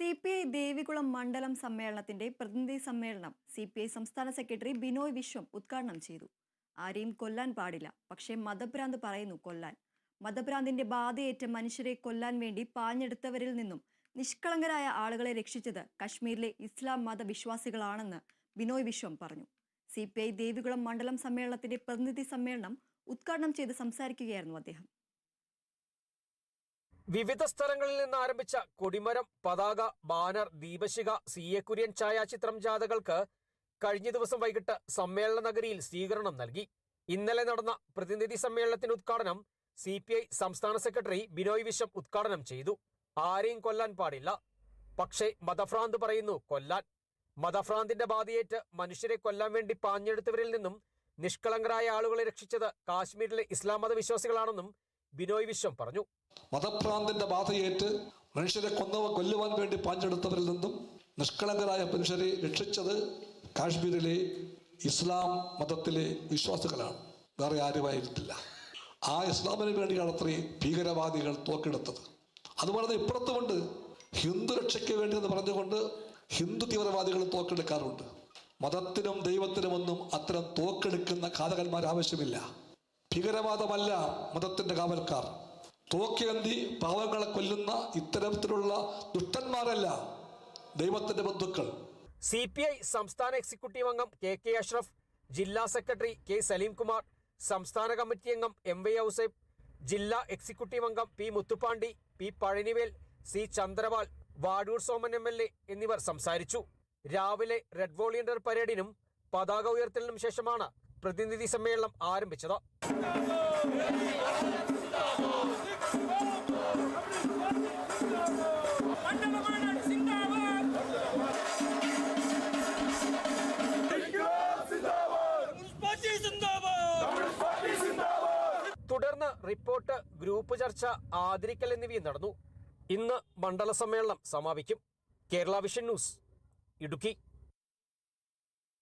C P I Devikulam മണ്ഡലം സമ്മേളനത്തിന്റെ പ്രതിനിധി സമ്മേളനം സി പി ഐ സംസ്ഥാന സെക്രട്ടറി ബിനോയ് വിശ്വം ഉദ്ഘാടനം ചെയ്തു. ആരെയും കൊല്ലാൻ പാടില്ല. പക്ഷേ മതഭ്രാന്ത് പറയുന്നു കൊല്ലാൻ. മതഭ്രാന്തിന്റെ ബാധയേറ്റ മനുഷ്യരെ കൊല്ലാൻ വേണ്ടി പാഞ്ഞെടുത്തവരിൽ നിന്നും നിഷ്കളങ്കരായ ആളുകളെ രക്ഷിച്ചത് കശ്മീരിലെ ഇസ്ലാം മതവിശ്വാസികളാണെന്ന് ബിനോയ് വിശ്വം പറഞ്ഞു. സി പി ഐ ദേവികുളം മണ്ഡലം സമ്മേളനത്തിന്റെ പ്രതിനിധി സമ്മേളനം ഉദ്ഘാടനം ചെയ്ത് സംസാരിക്കുകയായിരുന്നു അദ്ദേഹം. വിവിധ സ്ഥലങ്ങളിൽ നിന്ന് ആരംഭിച്ച കൊടിമരം പതാക ബാനർ ദീപശിഖ സി എ കുര്യൻ ഛായാചിത്രം ജാഥകൾക്ക് കഴിഞ്ഞ ദിവസം വൈകിട്ട് സമ്മേളന നഗരിയിൽ സ്വീകരണം നൽകി. ഇന്നലെ നടന്ന പ്രതിനിധി സമ്മേളനത്തിന് ഉദ്ഘാടനം സി പി ഐ സംസ്ഥാന സെക്രട്ടറി ബിനോയ് വിശ്വം ഉദ്ഘാടനം ചെയ്തു. ആരെയും കൊല്ലാൻ പാടില്ല. പക്ഷേ മതഭ്രാന്ത് പറയുന്നു കൊല്ലാൻ. മതഭ്രാന്തിന്റെ ബാധയേറ്റ് മനുഷ്യരെ കൊല്ലാൻ വേണ്ടി പാഞ്ഞെടുത്തവരിൽ നിന്നും നിഷ്കളങ്കരായ ആളുകളെ രക്ഷിച്ചത് കാശ്മീരിലെ ഇസ്ലാം മത വിശ്വാസികളാണെന്നും ബിനോയ് വിശ്വം പറഞ്ഞു. മതഭ്രാന്തിന്റെ ബാധയേറ്റ് മനുഷ്യരെ കൊന്നവ കൊല്ലുവാൻ വേണ്ടി പാഞ്ഞെടുത്തവരിൽ നിന്നും നിഷ്കളങ്കരായ മനുഷ്യരെ രക്ഷിച്ചത് കാശ്മീരിലെ ഇസ്ലാം മതത്തിലെ വിശ്വാസികളാണ്. വേറെ ആരുമായിരുന്നില്ല. ആ ഇസ്ലാമിന് വേണ്ടിയാണ് അത്രയും ഭീകരവാദികൾ തോക്കെടുത്തത്. അതുപോലെ തന്നെ ഇപ്പുറത്തുമുണ്ട് ഹിന്ദു രക്ഷയ്ക്ക് വേണ്ടി എന്ന് പറഞ്ഞുകൊണ്ട് ഹിന്ദു തീവ്രവാദികൾ തോക്കെടുക്കാറുണ്ട്. മതത്തിനും ദൈവത്തിനുമൊന്നും അത്തരം തോക്കെടുക്കുന്ന ഘാതകന്മാർ ആവശ്യമില്ല ഭീകരവാദമല്ല മതത്തിന്റെ കാവൽക്കാർ. തോക്കേന്തി പാവങ്ങളെ കൊല്ലുന്ന ഇത്തരത്തിലുള്ള ദുഷ്ടന്മാരല്ല ദൈവത്തിന്റെ ബന്ധുക്കൾ. സി പി ഐ സംസ്ഥാന എക്സിക്യൂട്ടീവ് അംഗം കെ കെ അഷ്റഫ് ജില്ലാ സെക്രട്ടറി കെ സലീംകുമാർ സംസ്ഥാന കമ്മിറ്റി അംഗം എം വൈ ഔസേബ് ജില്ലാ എക്സിക്യൂട്ടീവ് അംഗം P Muthupandi P Pazhanivel C Chandraval Vazhoor Soman M L A എന്നിവർ സംസാരിച്ചു. രാവിലെ റെഡ് വോളിയന്റർ പരേഡിനും പതാക ഉയർത്തലിനും ശേഷമാണ് പ്രതിനിധി സമ്മേളനം ആരംഭിച്ചത്. തുടർന്ന് റിപ്പോർട്ട് ഗ്രൂപ്പ് ചർച്ച ആദരിക്കൽ എന്നിവയും നടന്നു. ഇന്ന് മണ്ഡല സമ്മേളനം സമാപിക്കും. Kerala vision news Idukki.